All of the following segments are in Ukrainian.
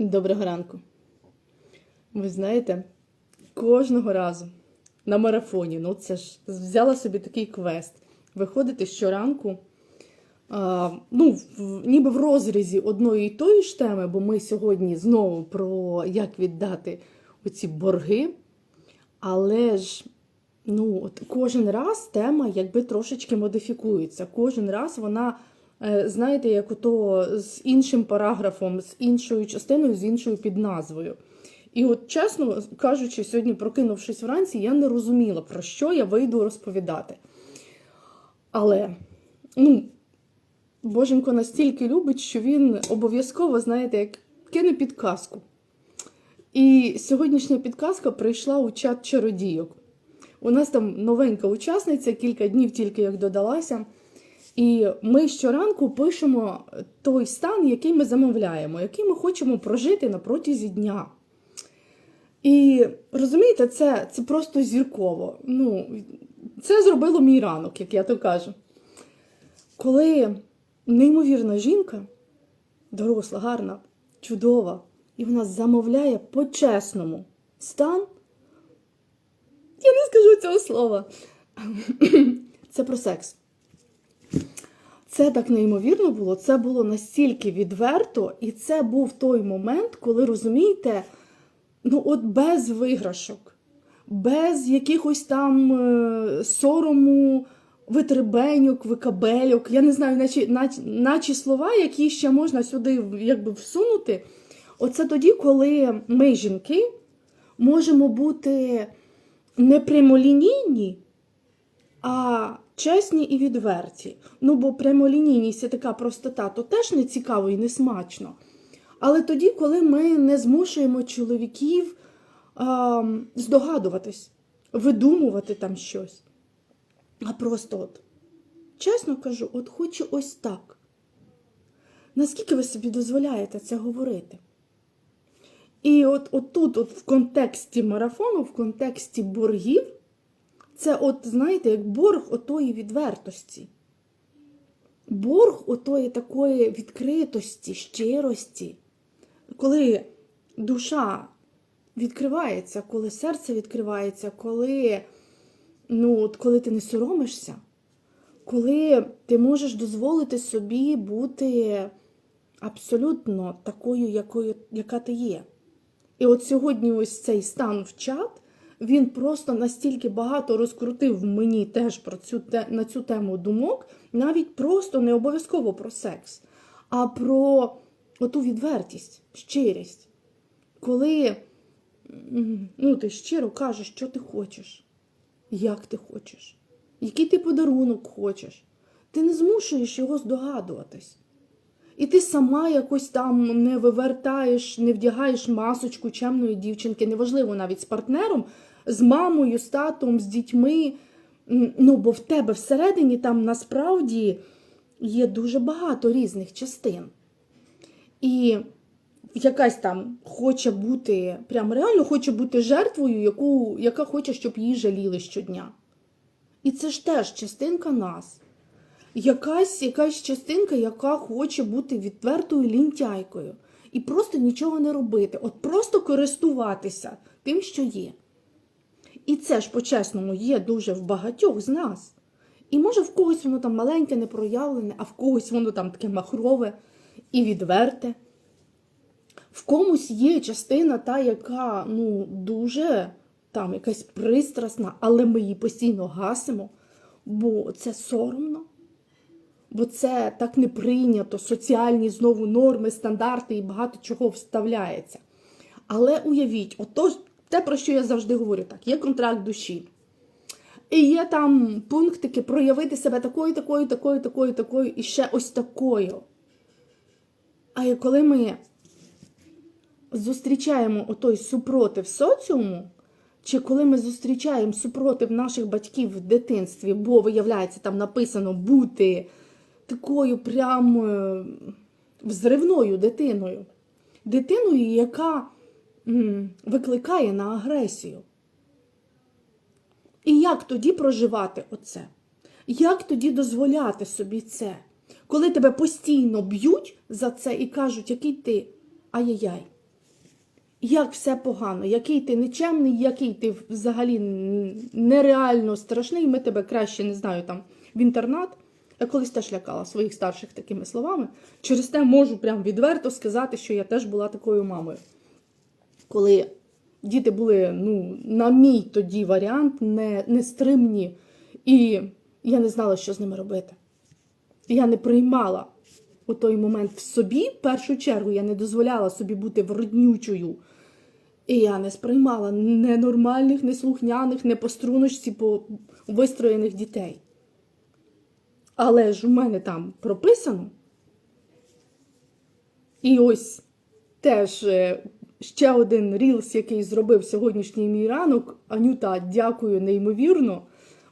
Доброго ранку. Ви знаєте, кожного разу на марафоні, ну це ж взяла собі такий квест. Виходити щоранку, а, ну, в, ніби в розрізі одної і тої ж теми, бо ми сьогодні знову про як віддати оці борги. Але ж ну, от кожен раз тема якби трошечки модифікується. Кожен раз вона, знаєте, як ото з іншим параграфом, з іншою частиною, з іншою підназвою. І от, чесно кажучи, сьогодні, прокинувшись вранці, я не розуміла, про що я вийду розповідати. Але, ну, Боженько настільки любить, що він обов'язково, знаєте, як кине підказку. І сьогоднішня підказка прийшла у чат чародійок. У нас там новенька учасниця, кілька днів тільки як додалася. І ми щоранку пишемо той стан, який ми замовляємо, який ми хочемо прожити на протязі дня. І розумієте, це, це просто зірково. Ну, це зробило мій ранок, як я то кажу. Коли неймовірна жінка, доросла, гарна, чудова, і вона замовляє по-чесному стан. Я не скажу цього слова. Це про секс. Це так неймовірно було, це було настільки відверто, і це був той момент, коли розумієте, ну от без виграшок, без якихось там е, сорому, витребеньок, викабельок, я не знаю, наче, наче, наче слова, які ще можна сюди якби всунути. Оце тоді, коли ми, жінки, можемо бути не прямолінійні, а чесні і відверті. Ну, бо прямолінійність це така простота, то теж не цікаво і не смачно. Але тоді, коли ми не змушуємо чоловіків а, здогадуватись, видумувати там щось. А просто от, чесно кажу, от хочу ось так. Наскільки ви собі дозволяєте це говорити? І от, от тут, от в контексті марафону, в контексті боргів, це, от, знаєте, як борг отої відвертості. Борг отої такої відкритості, щирості, коли душа відкривається, коли серце відкривається, коли, ну, от, коли ти не соромишся, коли ти можеш дозволити собі бути абсолютно такою, якою, яка ти є. І от сьогодні ось цей стан в чат, він просто настільки багато розкрутив мені теж про цю на цю тему думок, навіть просто не обов'язково про секс, а про оту відвертість, щирість. Коли ну, ти щиро кажеш, що ти хочеш, як ти хочеш, який ти подарунок хочеш. Ти не змушуєш його здогадуватись. І ти сама якось там не вивертаєш, не вдягаєш масочку чемної дівчинки, неважливо навіть з партнером, з мамою, з татом, з дітьми. Ну, бо в тебе всередині там насправді є дуже багато різних частин. І якась там хоче бути, прям реально хоче бути жертвою, яку, яка хоче, щоб її жаліли щодня. І це ж теж частинка нас якась якась частинка, яка хоче бути відвертою лінтяйкою. І просто нічого не робити, от просто користуватися тим, що є. І це ж, по-чесному, є дуже в багатьох з нас. І може в когось воно там маленьке, не проявлене, а в когось воно там таке махрове і відверте. В комусь є частина та, яка ну, дуже там якась пристрасна, але ми її постійно гасимо, бо це соромно бо це так не прийнято, соціальні знову норми, стандарти і багато чого вставляється. Але уявіть, ото те, про що я завжди говорю, так, є контракт душі. І є там пунктики проявити себе такою, такою, такою, такою, такою і ще ось такою. А коли ми зустрічаємо отой супротив соціуму, чи коли ми зустрічаємо супротив наших батьків в дитинстві, бо, виявляється, там написано бути такою прям е, взривною дитиною. Дитиною, яка викликає на агресію. І як тоді проживати оце? Як тоді дозволяти собі це? Коли тебе постійно б'ють за це і кажуть, який ти ай-яй-яй, як все погано, який ти нечемний, який ти взагалі нереально страшний, ми тебе краще не знаю там в інтернат. Я колись теж лякала своїх старших такими словами. Через те можу прям відверто сказати, що я теж була такою мамою. Коли діти були, ну, на мій тоді варіант, не, нестримні, і я не знала, що з ними робити. Я не приймала у той момент в собі, в першу чергу, я не дозволяла собі бути вроднючою. І я не сприймала ненормальних, неслухняних, не по струночці, по вистроєних дітей. Але ж у мене там прописано. І ось теж е, ще один рілс, який зробив сьогоднішній мій ранок. Анюта, дякую неймовірно,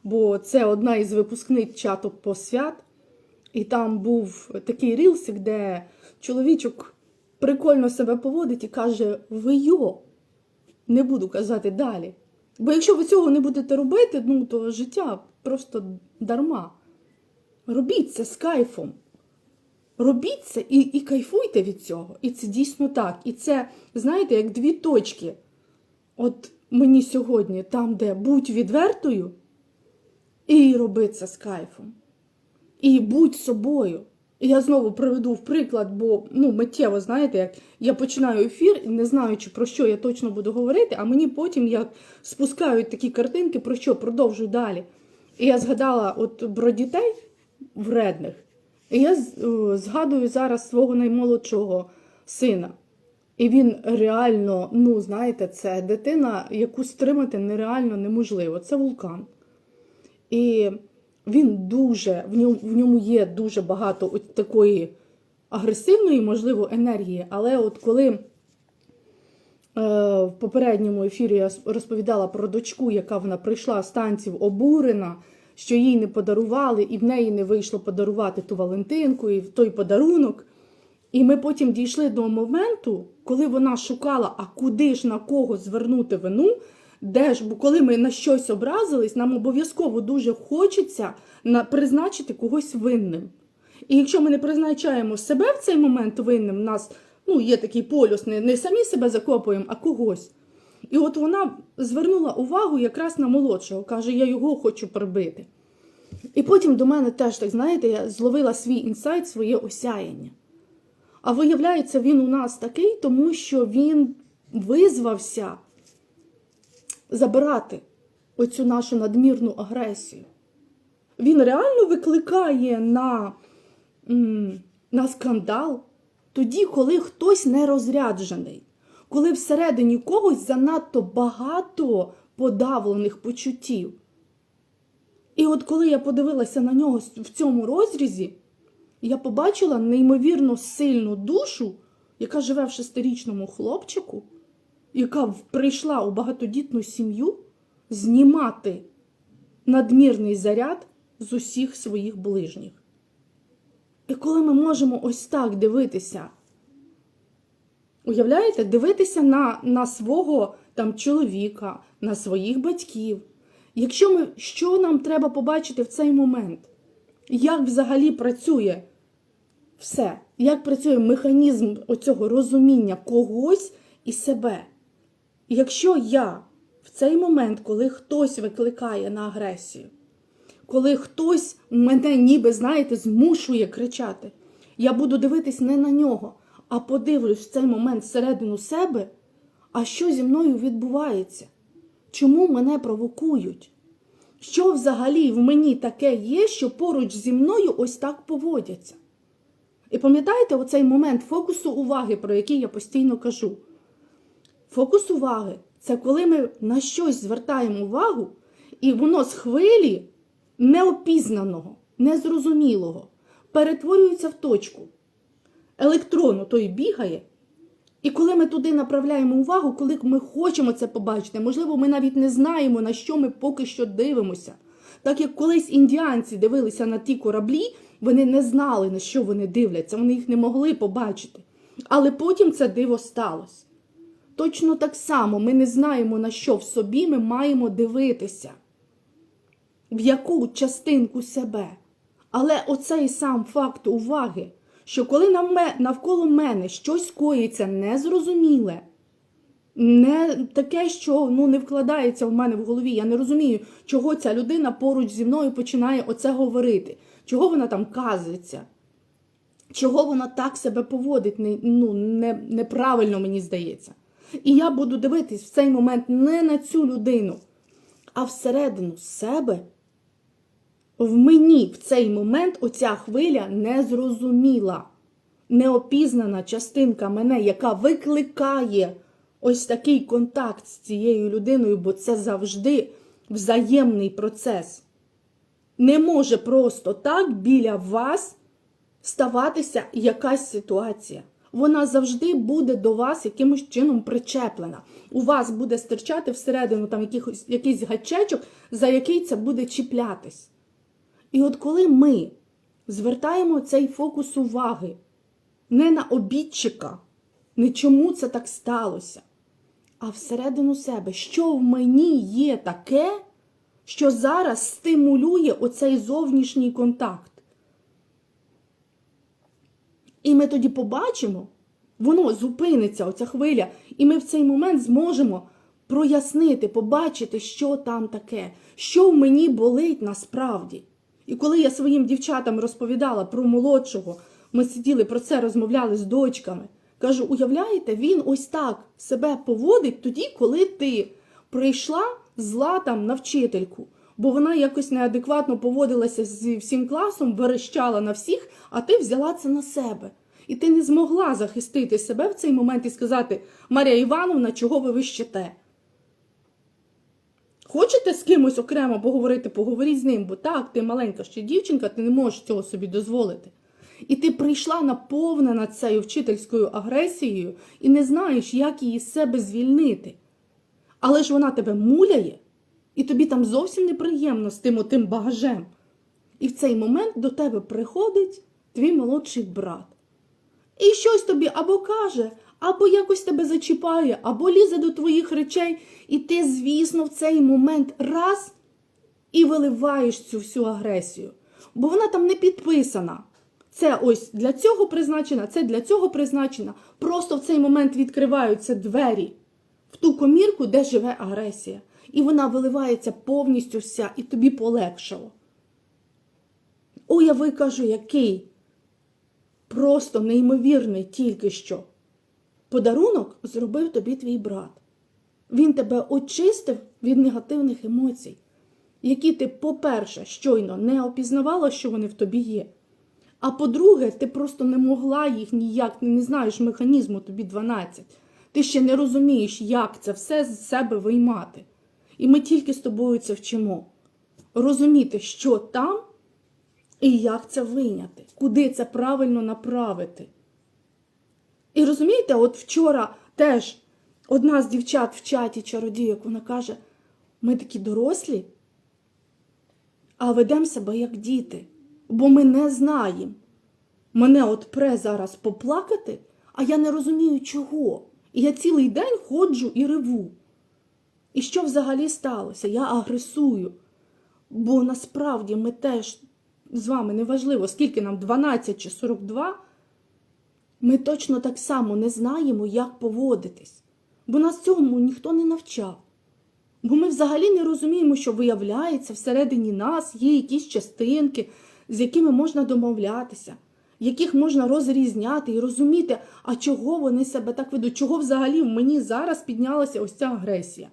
бо це одна із випускниць чату посвят. І там був такий рілсик, де чоловічок прикольно себе поводить і каже: Ви йо, не буду казати далі. Бо якщо ви цього не будете робити, ну то життя просто дарма. Робіть це з кайфом. Робіть це і, і кайфуйте від цього. І це дійсно так. І це, знаєте, як дві точки. От мені сьогодні, там, де будь відвертою, і роби це з кайфом. І будь собою. І я знову приведу в приклад, бо ну, миттєво, знаєте, як я починаю ефір, не знаючи, про що я точно буду говорити, а мені потім як спускають такі картинки, про що продовжую далі. І я згадала от про дітей вредних. Я е, згадую зараз свого наймолодшого сина. І він реально, ну, знаєте, це дитина, яку стримати нереально неможливо. Це вулкан. І він дуже, в ньому, в ньому є дуже багато от такої агресивної, можливо, енергії. Але от коли е, в попередньому ефірі я розповідала про дочку, яка вона прийшла з танців обурена, що їй не подарували, і в неї не вийшло подарувати ту Валентинку і той подарунок. І ми потім дійшли до моменту, коли вона шукала, а куди ж на кого звернути вину, де ж, бо коли ми на щось образились, нам обов'язково дуже хочеться на, призначити когось винним. І якщо ми не призначаємо себе в цей момент винним, у нас ну, є такий полюс, не, не самі себе закопуємо, а когось. І от вона звернула увагу якраз на молодшого, каже, я його хочу прибити. І потім до мене теж, так знаєте, я зловила свій інсайт, своє осяяння. А виявляється, він у нас такий, тому що він визвався забирати оцю нашу надмірну агресію. Він реально викликає на, на скандал тоді, коли хтось не розряджений, коли всередині когось занадто багато подавлених почуттів. І от коли я подивилася на нього в цьому розрізі, я побачила неймовірно сильну душу, яка живе в шестирічному хлопчику, яка прийшла у багатодітну сім'ю знімати надмірний заряд з усіх своїх ближніх. І коли ми можемо ось так дивитися, уявляєте, дивитися на, на свого там чоловіка, на своїх батьків. Якщо ми, що нам треба побачити в цей момент? Як взагалі працює все? Як працює механізм оцього розуміння когось і себе? Якщо я в цей момент, коли хтось викликає на агресію, коли хтось мене ніби, знаєте, змушує кричати, я буду дивитись не на нього, а подивлюсь в цей момент всередину себе, а що зі мною відбувається? Чому мене провокують? Що взагалі в мені таке є, що поруч зі мною ось так поводяться? І пам'ятаєте оцей момент фокусу уваги, про який я постійно кажу? Фокус уваги це коли ми на щось звертаємо увагу, і воно з хвилі неопізнаного, незрозумілого перетворюється в точку. Електрон той бігає. І коли ми туди направляємо увагу, коли ми хочемо це побачити, можливо, ми навіть не знаємо, на що ми поки що дивимося. Так як колись індіанці дивилися на ті кораблі, вони не знали, на що вони дивляться, вони їх не могли побачити. Але потім це диво сталося. Точно так само ми не знаємо, на що в собі ми маємо дивитися, в яку частинку себе. Але оцей сам факт уваги, що коли навколо мене щось коїться незрозуміле, не таке, що ну, не вкладається в мене в голові. Я не розумію, чого ця людина поруч зі мною починає оце говорити, чого вона там казується, чого вона так себе поводить, ну, не, неправильно мені здається. І я буду дивитись в цей момент не на цю людину, а всередину себе. В мені в цей момент оця хвиля незрозуміла, неопізнана частинка мене, яка викликає ось такий контакт з цією людиною, бо це завжди взаємний процес. Не може просто так біля вас ставатися якась ситуація. Вона завжди буде до вас якимось чином причеплена. У вас буде стирчати всередину там якихось, якийсь гачечок, за який це буде чіплятись. І от коли ми звертаємо цей фокус уваги не на обідчика, не чому це так сталося, а всередину себе, що в мені є таке, що зараз стимулює оцей зовнішній контакт. І ми тоді побачимо, воно зупиниться, оця хвиля, і ми в цей момент зможемо прояснити, побачити, що там таке, що в мені болить насправді. І коли я своїм дівчатам розповідала про молодшого, ми сиділи про це, розмовляли з дочками. Кажу, уявляєте, він ось так себе поводить тоді, коли ти прийшла зла там на вчительку, бо вона якось неадекватно поводилася з всім класом, верещала на всіх, а ти взяла це на себе. І ти не змогла захистити себе в цей момент і сказати, Марія Івановна, чого ви вищите? Хочете з кимось окремо поговорити, поговоріть з ним, бо так, ти маленька ще дівчинка, ти не можеш цього собі дозволити. І ти прийшла наповнена цією вчительською агресією і не знаєш, як її з себе звільнити. Але ж вона тебе муляє, і тобі там зовсім неприємно з тим отим багажем. І в цей момент до тебе приходить твій молодший брат. І щось тобі або каже, або якось тебе зачіпає, або лізе до твоїх речей, і ти, звісно, в цей момент раз і виливаєш цю всю агресію. Бо вона там не підписана. Це ось для цього призначена, це для цього призначена. Просто в цей момент відкриваються двері в ту комірку, де живе агресія. І вона виливається повністю вся, і тобі полегшало. Уяви, кажу, який просто неймовірний тільки що. Подарунок зробив тобі твій брат. Він тебе очистив від негативних емоцій, які ти, по-перше, щойно не опізнавала, що вони в тобі є. А по-друге, ти просто не могла їх ніяк, ти не знаєш механізму тобі 12. Ти ще не розумієш, як це все з себе виймати. І ми тільки з тобою це вчимо. Розуміти, що там і як це вийняти, куди це правильно направити. І розумієте, от вчора теж одна з дівчат в чаті чародійок, вона каже: ми такі дорослі, а ведемо себе як діти, бо ми не знаємо. Мене от пре зараз поплакати, а я не розумію чого. І я цілий день ходжу і реву. І що взагалі сталося? Я агресую. Бо насправді ми теж з вами неважливо, скільки нам 12 чи 42, ми точно так само не знаємо, як поводитись. Бо нас цьому ніхто не навчав. Бо ми взагалі не розуміємо, що виявляється, всередині нас є якісь частинки, з якими можна домовлятися, яких можна розрізняти і розуміти, а чого вони себе так ведуть, чого взагалі в мені зараз піднялася ось ця агресія.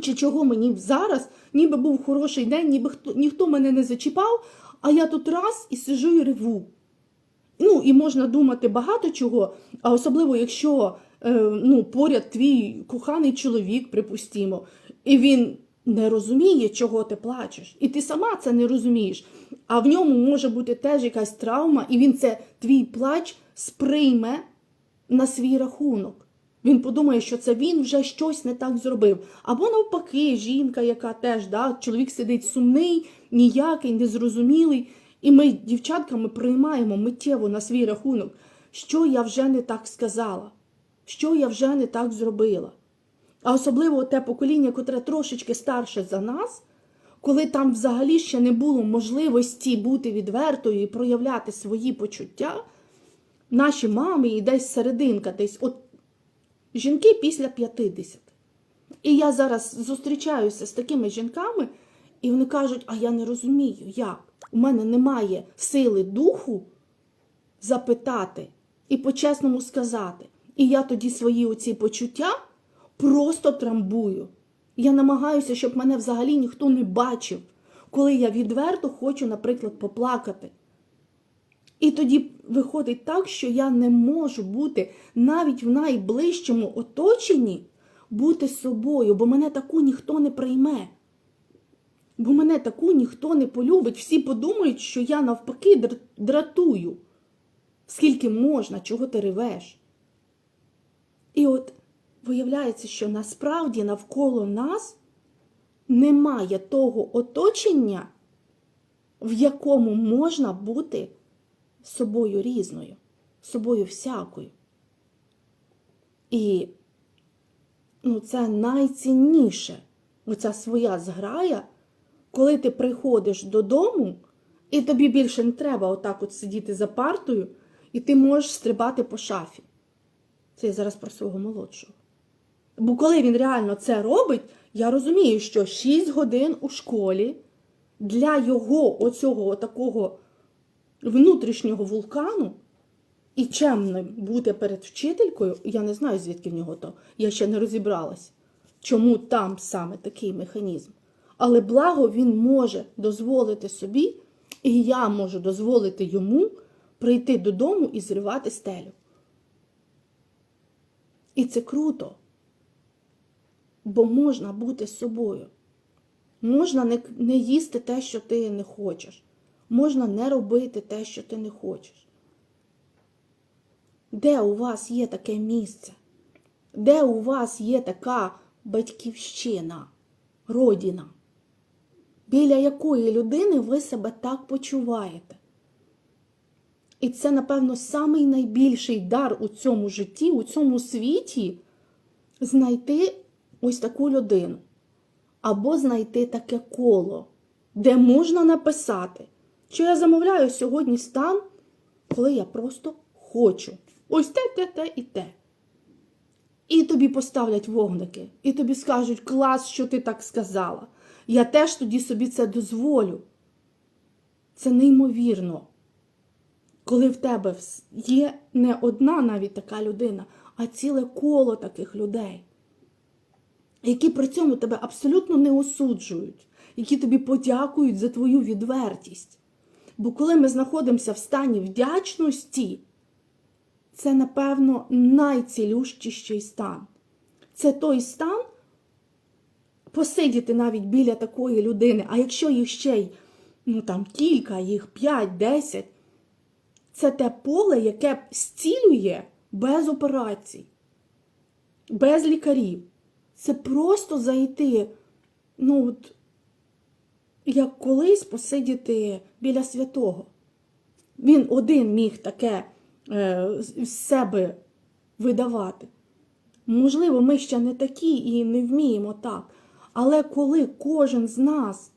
Чи чого мені зараз, ніби був хороший день, ніби хто, ніхто мене не зачіпав, а я тут раз і сижу і реву. Ну, і можна думати багато чого, а особливо, якщо е, ну, поряд твій коханий чоловік, припустімо, і він не розуміє, чого ти плачеш, і ти сама це не розумієш. А в ньому може бути теж якась травма, і він це твій плач сприйме на свій рахунок. Він подумає, що це він вже щось не так зробив. Або навпаки, жінка, яка теж, да, чоловік сидить сумний, ніякий, незрозумілий. І ми, дівчатками, приймаємо миттєво на свій рахунок, що я вже не так сказала, що я вже не так зробила. А особливо те покоління, котре трошечки старше за нас, коли там взагалі ще не було можливості бути відвертою і проявляти свої почуття, наші мами і десь серединка, десь от жінки після 50. І я зараз зустрічаюся з такими жінками, і вони кажуть, а я не розумію, як. У мене немає сили духу запитати і по-чесному сказати. І я тоді свої оці почуття просто трамбую. Я намагаюся, щоб мене взагалі ніхто не бачив, коли я відверто хочу, наприклад, поплакати. І тоді виходить так, що я не можу бути навіть в найближчому оточенні бути собою, бо мене таку ніхто не прийме. Бо мене таку ніхто не полюбить. Всі подумають, що я навпаки дратую. Скільки можна, чого ти ревеш? І от виявляється, що насправді навколо нас немає того оточення, в якому можна бути собою різною, собою всякою. І ну, це найцінніше, оця своя зграя, коли ти приходиш додому, і тобі більше не треба отак от сидіти за партою, і ти можеш стрибати по шафі. Це я зараз про свого молодшого. Бо коли він реально це робить, я розумію, що 6 годин у школі для його оцього такого внутрішнього вулкану і чемним бути перед вчителькою, я не знаю, звідки в нього то. Я ще не розібралась, чому там саме такий механізм. Але благо він може дозволити собі, і я можу дозволити йому прийти додому і зривати стелю. І це круто. Бо можна бути собою. Можна не, не їсти те, що ти не хочеш. Можна не робити те, що ти не хочеш. Де у вас є таке місце? Де у вас є така батьківщина, родина, біля якої людини ви себе так почуваєте? І це, напевно, самий найбільший дар у цьому житті, у цьому світі знайти ось таку людину. Або знайти таке коло, де можна написати, що я замовляю сьогодні стан, коли я просто хочу. Ось те, те, те і те. І тобі поставлять вогники, і тобі скажуть, клас, що ти так сказала. Я теж тоді собі це дозволю. Це неймовірно коли в тебе є не одна навіть така людина, а ціле коло таких людей, які при цьому тебе абсолютно не осуджують, які тобі подякують за твою відвертість. Бо коли ми знаходимося в стані вдячності, це, напевно, найцілющіший стан. Це той стан посидіти навіть біля такої людини, а якщо їх ще й ну, там, кілька, їх 5-10, це те поле, яке зцілює без операцій, без лікарів. Це просто зайти, ну, от, як колись посидіти біля святого. Він один міг таке е, з себе видавати. Можливо, ми ще не такі і не вміємо так. Але коли кожен з нас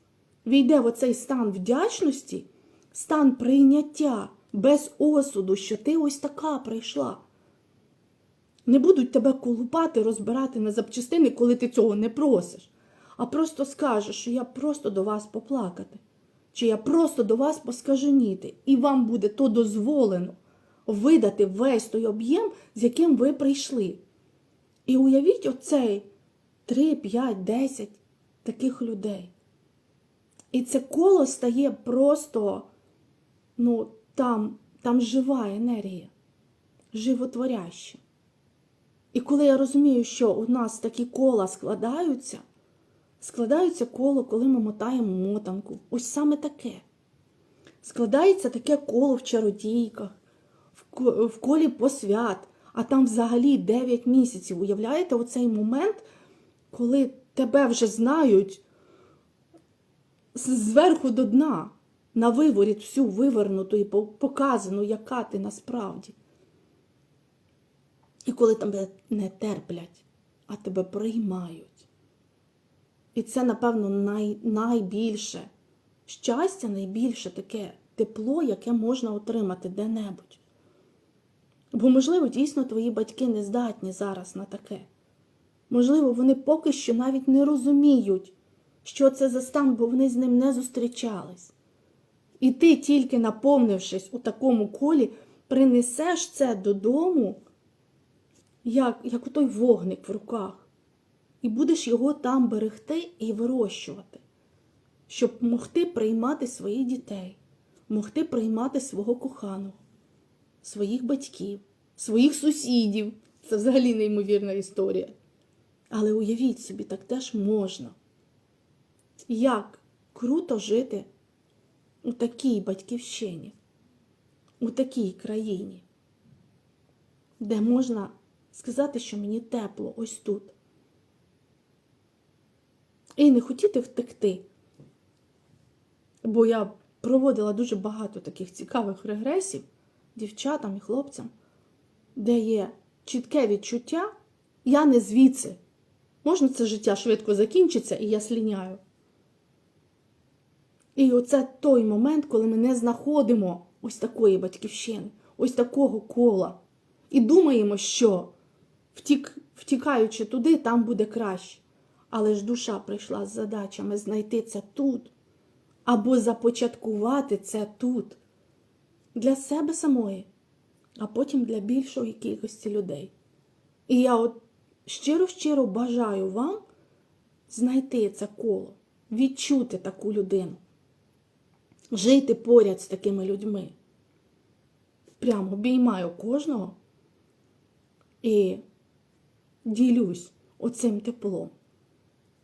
війде в оцей стан вдячності, стан прийняття без осуду, що ти ось така прийшла. Не будуть тебе колупати, розбирати на запчастини, коли ти цього не просиш, а просто скажеш, що я просто до вас поплакати, чи я просто до вас поскаженіти, і вам буде то дозволено видати весь той об'єм, з яким ви прийшли. І уявіть оцей 3, 5, 10 таких людей. І це коло стає просто, ну, там, там жива енергія, животворяща. І коли я розумію, що у нас такі кола складаються, складаються коло, коли ми мотаємо мотанку. Ось саме таке. Складається таке коло в чародійках, в колі посвят, а там взагалі 9 місяців. Уявляєте, оцей момент, коли тебе вже знають зверху до дна, на виворіт всю вивернуту і показану, яка ти насправді. І коли тебе не терплять, а тебе приймають. І це, напевно, най, найбільше щастя, найбільше таке тепло, яке можна отримати де-небудь. Бо, можливо, дійсно твої батьки не здатні зараз на таке. Можливо, вони поки що навіть не розуміють, що це за стан, бо вони з ним не зустрічались. І ти, тільки наповнившись у такому колі, принесеш це додому, як, як у той вогник в руках, і будеш його там берегти і вирощувати, щоб могти приймати своїх дітей, могти приймати свого коханого, своїх батьків, своїх сусідів. Це взагалі неймовірна історія. Але уявіть собі, так теж можна. Як круто жити у такій батьківщині, у такій країні, де можна сказати, що мені тепло ось тут. І не хотіти втекти. Бо я проводила дуже багато таких цікавих регресів дівчатам і хлопцям, де є чітке відчуття, я не звідси. Можна це життя швидко закінчиться, і я сліняю. І оце той момент, коли ми не знаходимо ось такої батьківщини, ось такого кола. І думаємо, що втік, втікаючи туди, там буде краще. Але ж душа прийшла з задачами знайти це тут, або започаткувати це тут для себе самої, а потім для більшої кількості людей. І я от щиро-щиро бажаю вам знайти це коло, відчути таку людину, жити поряд з такими людьми. Прямо обіймаю кожного і ділюсь оцим теплом,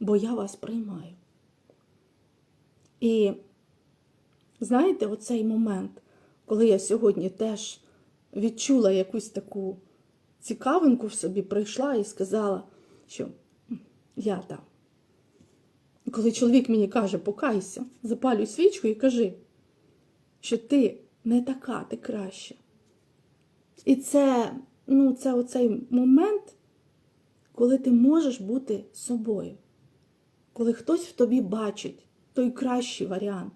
бо я вас приймаю. І знаєте, оцей момент, коли я сьогодні теж відчула якусь таку цікавинку в собі, прийшла і сказала, що я там. Коли чоловік мені каже, покайся, запалюй свічку і кажи, що ти не така, ти краща. І це, ну, це оцей момент, коли ти можеш бути собою, коли хтось в тобі бачить той кращий варіант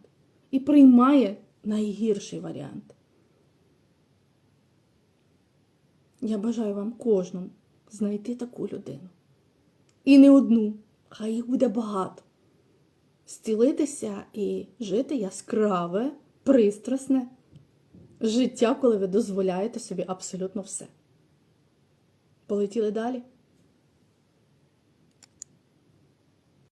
і приймає найгірший варіант. Я бажаю вам кожному знайти таку людину. І не одну, хай їх буде багато. Стілитися і жити яскраве, пристрасне життя, коли ви дозволяєте собі абсолютно все. Полетіли далі.